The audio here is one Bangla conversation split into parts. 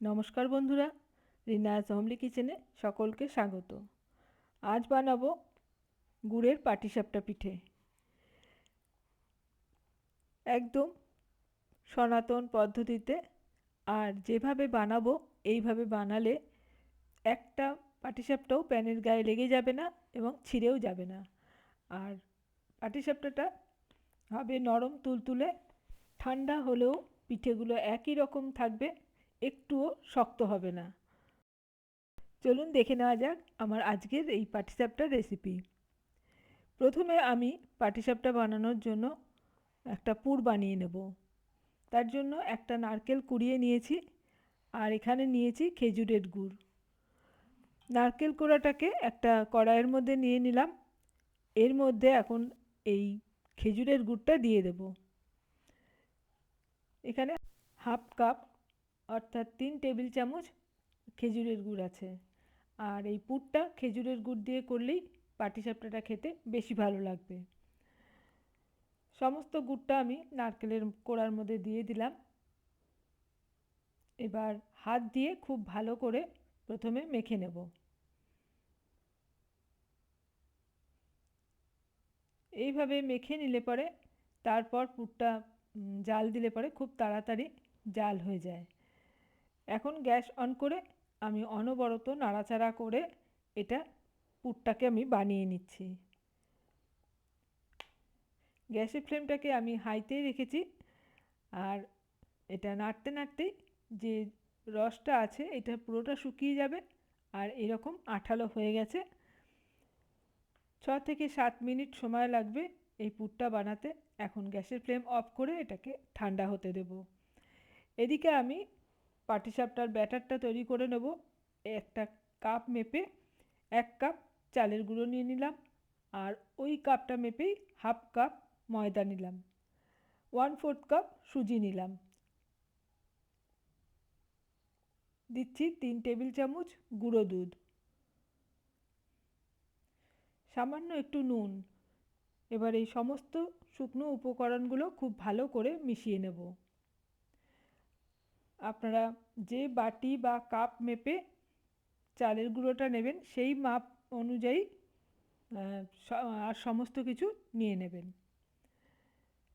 নমস্কার বন্ধুরা রিনাজ হোমলি কিচেনে সকলকে স্বাগত। আজ বানাবো গুড়ের পাটিসাপটা পিঠে। একদম সনাতন পদ্ধতিতে আর যেভাবে বানাবো, এইভাবে বানালে একটা পাটিসাপটাও প্যানের গায়ে লেগে যাবে না এবং ছিঁড়েও যাবে না। আর পাটিসাপটাটা হবে নরম তুলতুলে, ঠান্ডা হলেও পিঠেগুলো একই রকম থাকবে। একটুও শক্ত হবে না। চলুন দেখে নেওয়া যাক আমার আজকের এই পাটিসাপটার রেসিপি প্রথমে আমি পাটিসাপটা বানানোর জন্য একটা পুর বানিয়ে নেব। তার জন্য একটা নারকেল কুড়িয়ে নিয়েছি আর এখানে নিয়েছি খেজুরের গুড়। নারকেল কোড়াটাকে একটা কড়াইয়ের মধ্যে নিয়ে নিলাম। এর মধ্যে এখন এই খেজুরের গুড়টা দিয়ে দেব। এখানে হাফ কাপ অর্থাৎ তিন টেবিল চামচ খেজুরের গুড় আছে। আর এই পুরটা খেজুরের গুড় দিয়ে করলেই পাটিসাপটাটা খেতে বেশি ভালো লাগবে। সমস্ত গুড়টা আমি নারকেলের কোড়ার মধ্যে দিয়ে দিলাম। এবার হাত দিয়ে খুব ভালো করে প্রথমে মেখে নেব। এইভাবে মেখে নিলে পরে তারপর পুরটা জাল দিলে পরে খুব তাড়াতাড়ি জাল হয়ে যায়। এখন গ্যাস অন করে আমি অনবরত নাড়াচাড়া করে এটা পুরটাকে আমি বানিয়ে নিচ্ছি। গ্যাসের ফ্লেমটাকে আমি হাইতেই রেখেছি। আর এটা নাড়তে নাড়তেই যে রসটা আছে, এটা পুরোটা শুকিয়ে যাবে। আর এরকম আঠালো হয়ে গেছে। ছ থেকে সাত মিনিট সময় লাগবে এই পুরটা বানাতে। এখন গ্যাসের ফ্লেম অফ করে এটাকে ঠান্ডা হতে দেব। এদিকে আমি পাটিসাপটার ব্যাটারটা তৈরি করে নেব। একটা কাপ মেপে এক কাপ চালের গুঁড়ো নিয়ে নিলাম আর ওই কাপটা মেপেই হাফ কাপ ময়দা নিলাম। ওয়ান ফোর্থ কাপ সুজি নিলাম। দিচ্ছি তিন টেবিল চামচ গুঁড়ো দুধ। সামান্য একটু নুন। এবার এই সমস্ত শুকনো উপকরণগুলো খুব ভালো করে মিশিয়ে নেব। আপনারা যে বাটি বা কাপ মেপে চালের গুঁড়োটা নেবেন, সেই মাপ অনুযায়ী আর সমস্ত কিছু নিয়ে নেবেন।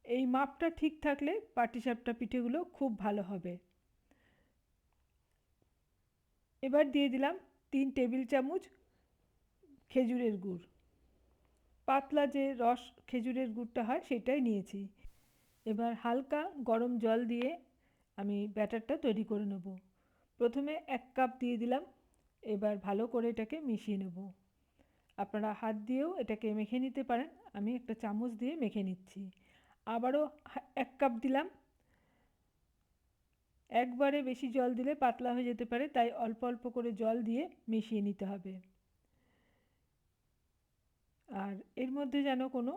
এই মাপটা ঠিক থাকলে পাটিসাপটা পিঠেগুলো খুব ভালো হবে। এবার দিয়ে দিলাম তিন টেবিল চামচ খেজুরের গুড়। পাতলা যে রস খেজুরের গুড়টা হয়, সেটাই নিয়েছি। এবার হালকা গরম জল দিয়ে আমি ব্যাটারটা তৈরি করে নেব। প্রথমে এক কাপ দিয়ে দিলাম, এবার ভালো করে এটাকে মিশিয়ে নেব। আপনারা হাত দিয়েও এটাকে মেখে নিতে পারেন, আমি একটা চামচ দিয়ে মেখে নিচ্ছি। আবারও এক কাপ দিলাম। একবারে বেশি জল দিলে পাতলা হয়ে যেতে পারে, তাই অল্প অল্প করে জল দিয়ে মিশিয়ে নিতে হবে। আর এর মধ্যে যেন কোনো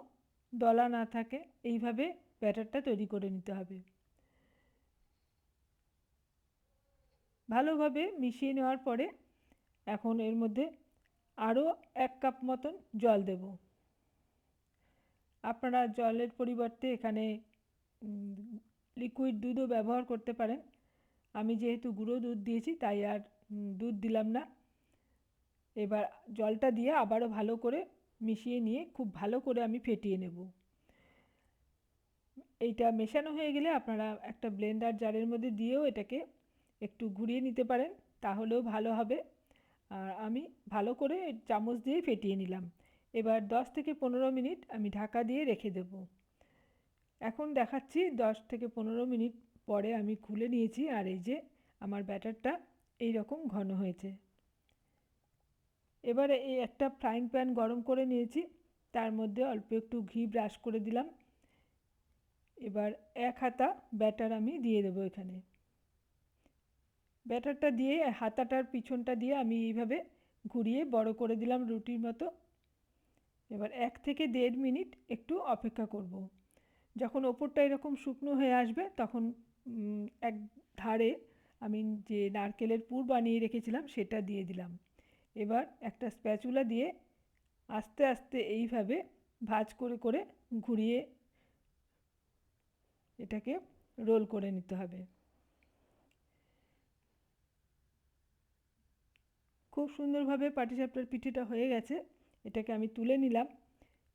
দলা না থাকে, এইভাবে ব্যাটারটা তৈরি করে নিতে হবে। ভালোভাবে মিশিয়ে নেওয়ার পরে এখন এর মধ্যে আরও এক কাপ মতন জল দেব। আপনারা জলের পরিবর্তে এখানে লিকুইড দুধও ব্যবহার করতে পারেন। আমি যেহেতু গুঁড়ো দুধ দিয়েছি, তাই আর দুধ দিলাম না। এবার জলটা দিয়ে আবারও ভালো করে মিশিয়ে নিয়ে খুব ভালো করে আমি ফেটিয়ে নেব। এইটা মেশানো হয়ে গেলে আপনারা একটা ব্লেন্ডার জারের মধ্যে দিয়েও এটাকে একটু ঘুরিয়ে নিতে পারেন, তাহলেও ভালো হবে। আর আমি ভালো করে চামচ দিয়ে ফেটিয়ে নিলাম। এবার দশ থেকে পনেরো মিনিট আমি ঢাকা দিয়ে রেখে দেব। এখন দেখাচ্ছি দশ থেকে পনেরো মিনিট পরে আমি খুলে নিয়েছি আর এই যে আমার ব্যাটারটা এই রকম ঘন হয়েছে। এবারে এই একটা ফ্রাইং প্যান গরম করে নিয়েছি, তার মধ্যে অল্প একটু ঘি ব্রাশ করে দিলাম। এবার এক হাতা ব্যাটার আমি দিয়ে দেবো এখানে। ব্যাটারটা দিয়ে, হাতাটার পিছনটা দিয়ে আমি এইভাবে ঘুরিয়ে বড় করে দিলাম রুটির মতো। এবার এক থেকে দেড় মিনিট একটু অপেক্ষা করব। যখন ওপরটা এরকম শুকনো হয়ে আসবে, তখন এক ধারে আমি যে নারকেলের পুর বানিয়ে রেখেছিলাম, সেটা দিয়ে দিলাম। এবার একটা স্প্যাচুলা দিয়ে আস্তে আস্তে এইভাবে ভাজ করে করে ঘুরিয়ে এটাকে রোল করে নিতে হবে। খুব সুন্দরভাবে পাটিসাপটার পিঠেটা হয়ে গেছে। এটাকে আমি তুলে নিলাম।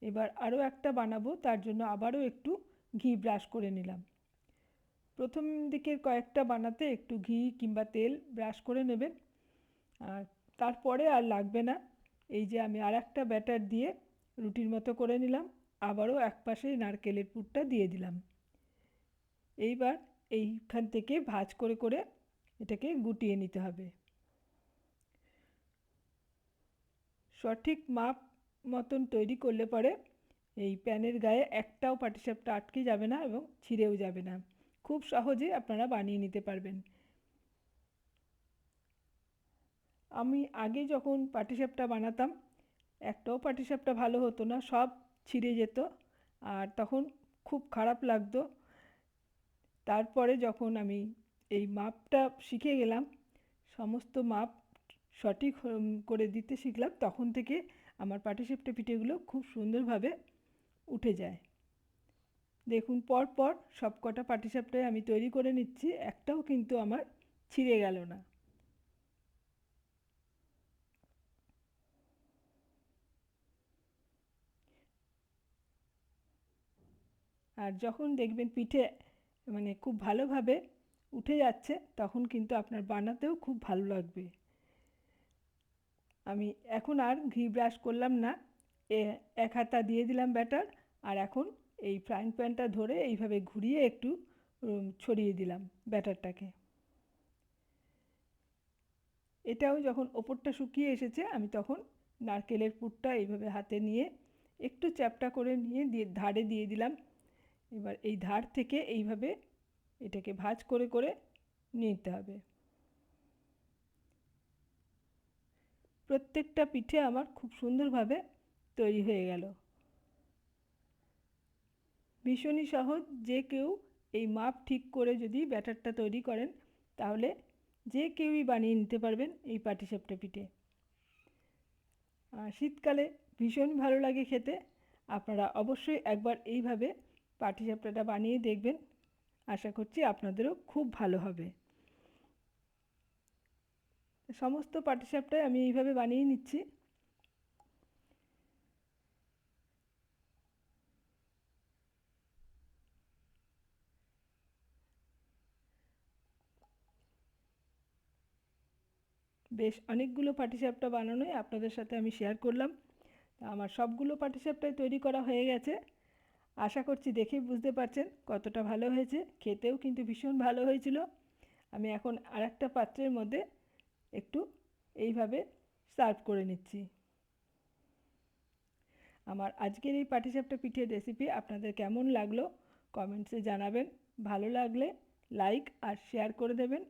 এবার আরও একটা বানাবো, তার জন্য আবারও একটু ঘি ব্রাশ করে নিলাম। প্রথম দিকের কয়েকটা বানাতে একটু ঘি কিংবা তেল ব্রাশ করে নেবেন। আর তারপরে আর লাগবে না। এই যে আমি আর একটা ব্যাটার দিয়ে রুটির মতো করে নিলাম। আবারও এক পাশে নারকেলের পুরটা দিয়ে দিলাম। এইবার এইখান থেকে ভাজ করে করে এটাকে গুটিয়ে নিতে হবে। সঠিক মাপ মতন তৈরি করলে পরে এই প্যানের গায়ে একটাও পাটিসাপটা আটকে যাবে না এবং ছিঁড়েও যাবে না। খুব সহজে আপনারা বানিয়ে নিতে পারবেন। আমি আগে যখন পাটিসাপটা বানাতাম, একটাও পাটিসাপটা ভালো হতো না, সব ছিঁড়ে যেত আর তখন খুব খারাপ লাগতো। তারপরে যখন আমি এই মাপটা শিখে গেলাম, সমস্ত মাপ সঠিক করে দিতে শিখলাম, তখন থেকে আমার পাটিসাপটা পিঠেগুলো খুব সুন্দরভাবে উঠে যায়। দেখুন পর পর সব কটা পাটিসাপটাই আমি তৈরি করে নিচ্ছি, একটাও কিন্তু আমার ছিঁড়ে গেল না। আর যখন দেখবেন পিঠে মানে খুব ভালোভাবে উঠে যাচ্ছে, তখন কিন্তু আপনার বানাতেও খুব ভালো লাগবে। আমি এখন আর ঘি ব্রাশ করলাম না। এ, এক হাতা দিয়ে দিলাম ব্যাটার আর এখন এই ফ্রাইং প্যানটা ধরে এইভাবে ঘুরিয়ে একটু ছড়িয়ে দিলাম ব্যাটারটাকে এটাও যখন ওপরটা শুকিয়ে এসেছে, আমি তখন নারকেলের পুরটা এইভাবে হাতে নিয়ে একটু চ্যাপটা করে নিয়ে দিয়ে, ধারে দিয়ে দিলাম। এবার এই ধার থেকে এইভাবে এটাকে ভাজ করে করে নিতে হবে। প্রত্যেকটা পিঠে আমার খুব সুন্দরভাবে তৈরি হয়ে গেল। ভীষণই সহজ যে কেউ এই মাপ ঠিক করে যদি ব্যাটারটা তৈরি করেন, তাহলে যে কেউই বানিয়ে নিতে পারবেন এই পাটিসাপটা পিঠে। শীতকালে ভীষণ ভালো লাগে খেতে। আপনারা অবশ্যই একবার এইভাবে পাটিসাপটাটা বানিয়ে দেখবেন। আশা করছি আপনাদেরও খুব ভালো হবে। সমস্ত পাটিসাপটাই আমি এইভাবে বানিয়ে নিচ্ছি। বেশ, অনেকগুলো পাটিসাপটা বানানোই আপনাদের সাথে আমি শেয়ার করলাম। আমার সবগুলো পাটিসাপটাই তৈরি করা হয়ে গেছে। আশা করছি দেখেই বুঝতে পারছেন কতটা ভালো হয়েছে। খেতেও কিন্তু ভীষণ ভালো হয়েছিল। আমি এখন আর একটা পাত্রের মধ্যে একটু এইভাবে সার্ভ করে নিচ্ছি। আমার আজকের এই পাটিসাপটা পিঠের রেসিপি আপনাদের কেমন লাগল কমেন্টসে জানাবেন। ভালো লাগলে লাইক আর শেয়ার করে দেবেন।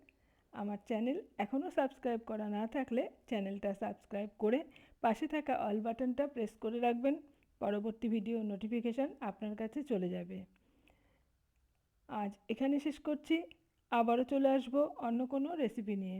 আমার চ্যানেল এখনও সাবস্ক্রাইব করা না থাকলে চ্যানেলটা সাবস্ক্রাইব করে পাশে থাকা অল বাটনটা প্রেস করে রাখবেন। পরবর্তী ভিডিও নোটিফিকেশান আপনার কাছে চলে যাবে। আজ এখানে শেষ করছি। আবারও চলে আসব অন্য কোনো রেসিপি নিয়ে।